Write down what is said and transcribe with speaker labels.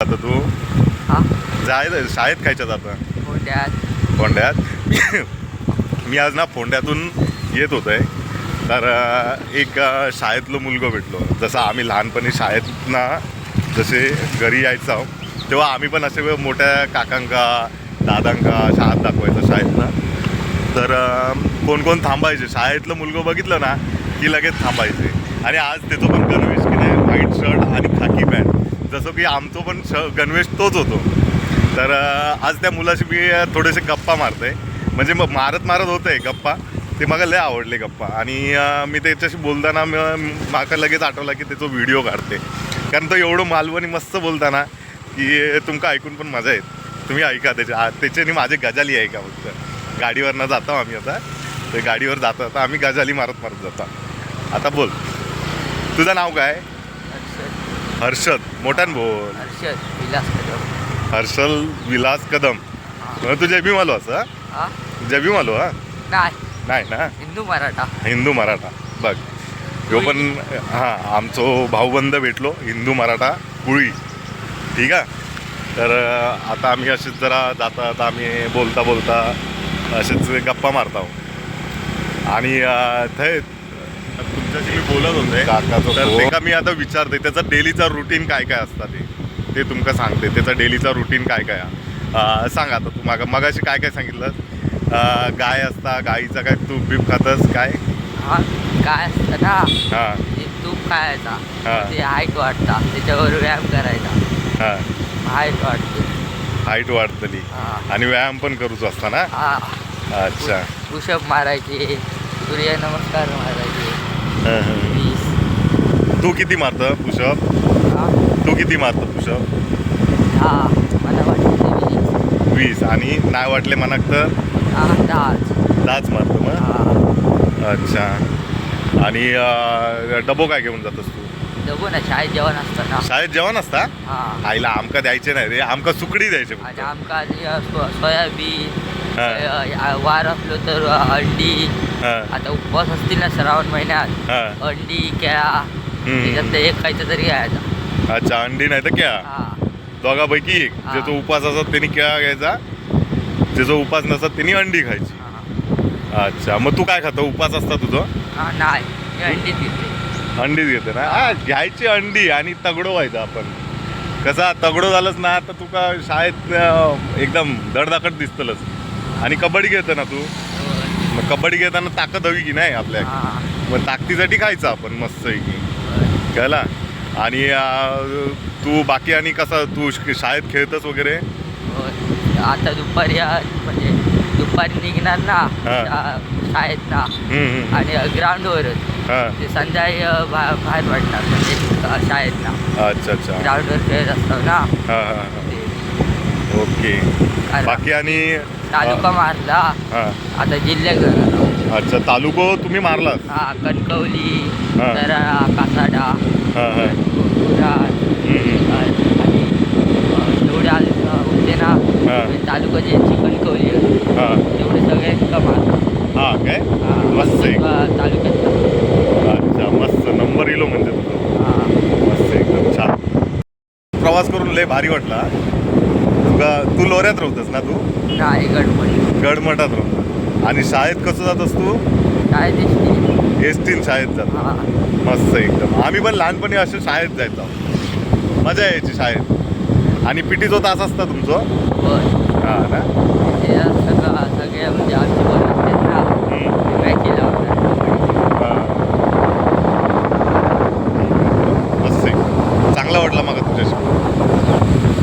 Speaker 1: आता तू?
Speaker 2: हा?
Speaker 1: जाय शाळेत खायच्या जातं
Speaker 2: मोठ्यात
Speaker 1: फोंड्यात. मी आज ना फोंड्यातून येत होतो आहे तर अ, एक अ, शाळेतलं मुलगं भेटलो. जसं आम्ही लहानपणी शाळेत ना जसे घरी यायचो तेव्हा आम्ही पण असे मोठ्या काकांका दादांका शाळेत दाखवायचं शाळेतनं. तर अ, कोण कोण थांबायचे? शाळेतलं मुलगं बघितलं ना की लगेच थांबायचे. आणि आज त्याचं पण गणवेश की नाही व्हाईट शर्ट आणि खाकी पॅन्ट. जसं की आमचं पण श गणवेश तोच होतो. तर आज त्या मुलाशी मी थोडेसे गप्पा मारते म्हणजे मग मारत मारत होतं आहे गप्पा. ते मला लय आवडले गप्पा. आणि मी त्याच्याशी बोलताना माका लगेच आठवला की त्याचा व्हिडिओ काढते. कारण तो एवढं मालवणी मस्त बोलताना की तुमका ऐकून पण मजा येत. तुम्ही ऐका त्याच्या त्याच्याने माझे गजाली ऐका फक्त. गाडीवरनं जातो आम्ही आता. ते गाडीवर जातो आता आम्ही गजाली मारत मारत जातो. आता बोल. तुझं नाव काय?
Speaker 2: हर्षद
Speaker 1: मोठ्यान बोल.
Speaker 2: हर्षद विलास कदम.
Speaker 1: हर्षल विलास कदम. मग तू जयभीम आलो असं
Speaker 2: हा?
Speaker 1: जयभीम आलो हा?
Speaker 2: नाही.
Speaker 1: नाही ना?
Speaker 2: हिंदू मराठा.
Speaker 1: हिंदू मराठा. बघ ह्यो पण हां आमचो भाऊबंद भेटलो हिंदू मराठा कुळी. ठीक आहे? तर अं, आता आम्ही असेच जरा जाता आता आम्ही बोलता बोलता असेच गप्पा मारता आणि अं, थंय तुमच्याशी मी बोलत होते. तर. ते का मी आता विचारते त्याचा डेलीचा रुटीन काय काय असतं ते? ते तुमका सांगते त्याचा डेलीचा रुटीन काय काय? सांग आता तू मागा मगाशी काय काय सांगितलं? गाय असता गाईचा काय तूप बीप खातस काय?
Speaker 2: हा काय असतं ना.
Speaker 1: हां.
Speaker 2: ते तूप खायचा.
Speaker 1: हा.
Speaker 2: ते हाईट वाढता. त्याच्यावर व्यायाम करायचा.
Speaker 1: हां.
Speaker 2: हाईट वाढते.
Speaker 1: हाईट वाढतली.
Speaker 2: हा.
Speaker 1: आणि व्यायाम पण करूच असता ना?
Speaker 2: हा.
Speaker 1: अच्छा.
Speaker 2: पुषप मारायचे सूर्यनमस्कार मारायचे.
Speaker 1: तू किती मारतं पुषप तू किती मारतं पुषप
Speaker 2: हा वीस.
Speaker 1: आणि नाही वाटले मनाक तर
Speaker 2: दहाच.
Speaker 1: दहाच मारतो मग?
Speaker 2: हा.
Speaker 1: अच्छा. आणि डबो काय घेऊन जातस तू?
Speaker 2: जगू ना शाळेत जेवण असतं ना.
Speaker 1: शाळेत जेवण असता?
Speaker 2: हा.
Speaker 1: आईला आमका द्यायचे नाही रे. आमका सुकडी द्यायचे.
Speaker 2: आमका सोयाबीन वार असलो तर अंडी आता उपवास असतील ना श्रावण महिन्यात
Speaker 1: हां.
Speaker 2: अंडी
Speaker 1: हम्म.
Speaker 2: त्याच्यात एक खायचं तरी घ्यायचा
Speaker 1: अच्छा अंडी नाही तर क्या
Speaker 2: हा.
Speaker 1: दोघापैकी एक. ज्याचा उपास असत त्यांनी केळा घ्यायचा ज्याचा उपास नसत त्यांनी अंडी खायची.
Speaker 2: हा.
Speaker 1: अच्छा मग तू काय खातो? उपास असता तुझं?
Speaker 2: हा नाही. मी अंडी देते.
Speaker 1: अंडीच घेते ना? हा घ्यायची अंडी आणि तगडो व्हायचं आपण. कसा तगडो झालंच ना तर तुका शाळेत एकदम धडधाकट दिसतलच आणि कबड्डी घेतं ना तू? मग कबड्डी घेताना ताकद हवी की नाही आपल्या? मग ताकदीसाठी खायचं आपण मस्त की कळला? आणि तू बाकी आणि कसं तू शाळेत खेळतस वगैरे.
Speaker 2: आता दुपारी म्हणजे दुपारी निघणार ना शाळेत ना. आणि ग्राउंडवरच
Speaker 1: हा.
Speaker 2: ते संध्याकाळी बाहेर पडणार म्हणजे शाळेत ना.
Speaker 1: अच्छा अच्छा.
Speaker 2: ग्राउंडवर खेळत असतो ना.
Speaker 1: हा हा हा. ओके. बाकी आणि
Speaker 2: तालुका मारला.
Speaker 1: हा.
Speaker 2: आता जिल्ह्यात. जाणार
Speaker 1: अच्छा तालुको तुम्ही मारलात?
Speaker 2: हा कणकवली
Speaker 1: हा.
Speaker 2: दराळा कासाडा
Speaker 1: हा हा.
Speaker 2: कुडाळ
Speaker 1: हम्म, हम्म.
Speaker 2: आणि अ, जेवढे आले अ, होते ना
Speaker 1: हा.
Speaker 2: तालुका जे कणकवली होती,
Speaker 1: हा.
Speaker 2: तेवढे सगळे कमाल
Speaker 1: हा काय? मस्त आहे.
Speaker 2: तालुक्यात.
Speaker 1: अच्छा मस्त. नंबर इलो म्हणजे तुझं
Speaker 2: हा.
Speaker 1: मस्त एकदम छान. प्रवास करून लय भारी वाटला. तुका तू लोऱ्यात राहतस ना तू? गडमठात राहतो आणि शाळेत कसं जातस तू?
Speaker 2: काय दिसते
Speaker 1: एस टीन शाळेत जातो
Speaker 2: हा.
Speaker 1: मस्त एकदम. आम्ही पण लहानपणी असे शाळेत जायचो. मजा यायची शाळेत. आणि पिटीचो तास असता तुमचं? हा ना?
Speaker 2: हे सगळं सगळे म्हणजे आमचे